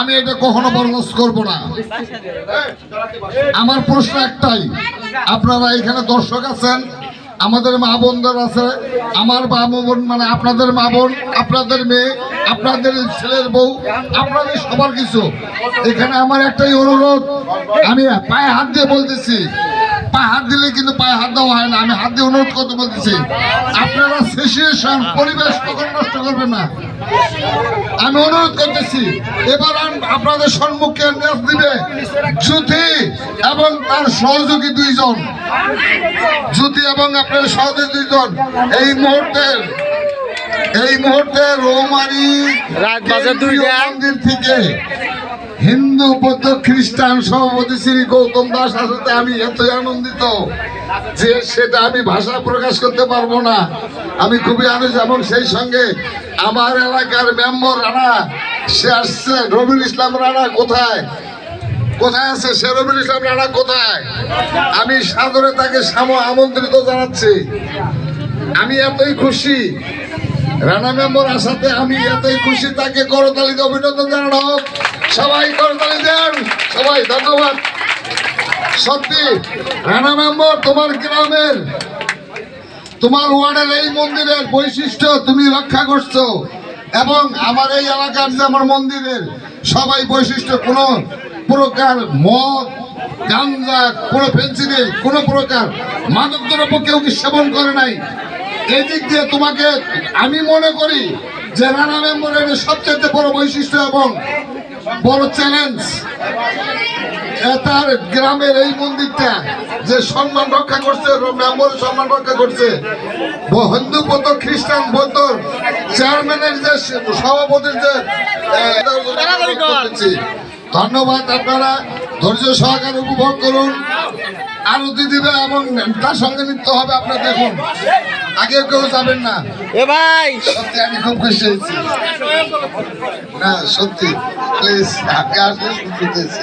আমি এটা কখনো বরদাস্ত করব না। আমার প্রশ্ন একটাই, আপনারা এখানে দর্শক আছেন, আমাদের মা বোনদের আছে, আমার মা বোন মানে আপনাদের মা বোন, আপনাদের মেয়ে, আপনাদের ছেলের বউ, আপনাদের সবার কিছু। এখানে আমার একটাই অনুরোধ, আমি পায়ে হাত দিয়ে বলতেছি, পায়ে হাত দিলে কিন্তু পায়ে হাত দেওয়া হয় না, আমি হাত দিয়ে অনুরোধ করতে বলতেছি, আপনারা সিচুয়েশন পরিবেশ কখন নষ্ট করবেন না? আমি অনুরোধ করতেছি এবার আপনাদের সম্মুখে নিয়ে দিবে জ্যোতি এবং তার সহযোগী দুইজন। জ্যোতি এবং আপনার সহযোগী দুইজন। এই মুহূর্তের এই মুহূর্তে রোমারি। মন্দির থেকে হিন্দু বৌদ্ধ খ্রিস্টান সভাপতি শ্রী গৌতম দাস আসতে আমি এতই আনন্দিত যে সেটা আমি ভাষা প্রকাশ করতে পারব না। আমি খুবই আনন্দ এবং সেই সঙ্গে আমার এলাকার মেম্বার রানা, সে আসছে, রবিউল ইসলাম রানা কোথায়? কোথায় আছে সে রবিউল ইসলাম রানা কোথায়? আমি সাদরে তাকে সাম আমন্ত্রিত জানাচ্ছি। আমি এতই খুশি। রানা মেম্বার আসাতে আমি এতই খুশি, তাকে করতালিতে অভিনন্দন জানানো হোক। সবাই করতালি দেন, সবাই ধন্যবাদ। সত্যি, রানা মেম্বার তোমার গ্রামের তোমার ওয়ার্ডের এই মন্দিরের বৈশিষ্ট্য তুমি রক্ষা করছ। এবং আমার এই এলাকার যে আমার মন্দিরের সবাই বৈশিষ্ট্য, কোনো প্রকার মদ, গাঞ্জা, কোনো পেন্সিলে কোনো প্রকার মাদক দ্রব্য কেউ কি সেবন করে নাই। এই দিক দিয়ে তোমাকে আমি মনে করি যে রানা মেম্বরের সবচেয়ে বড় বৈশিষ্ট্য এবং বড় চ্যালেঞ্জ তার গ্রামের এই মন্দিরটা যে সম্মান রক্ষা করছে মেম্বরের সম্মান রক্ষা করছে। হিন্দু বৌদ্ধ খ্রিস্টান বৌদ্ধ চেয়ারম্যানের যে সভাপতির যে ধন্যবাদ আপনারা। ধৈর্য সহকারে উপভোগ করুন। আরতি দিবে এবং তার সঙ্গে নৃত্য হবে আপনার দেখুন। আগে কেউ যাবেন না। এ ভাই। সত্যি আমি খুব খুশি হয়েছি। না সত্যি প্লিজ আগে আসলে শুনতে চেয়েছি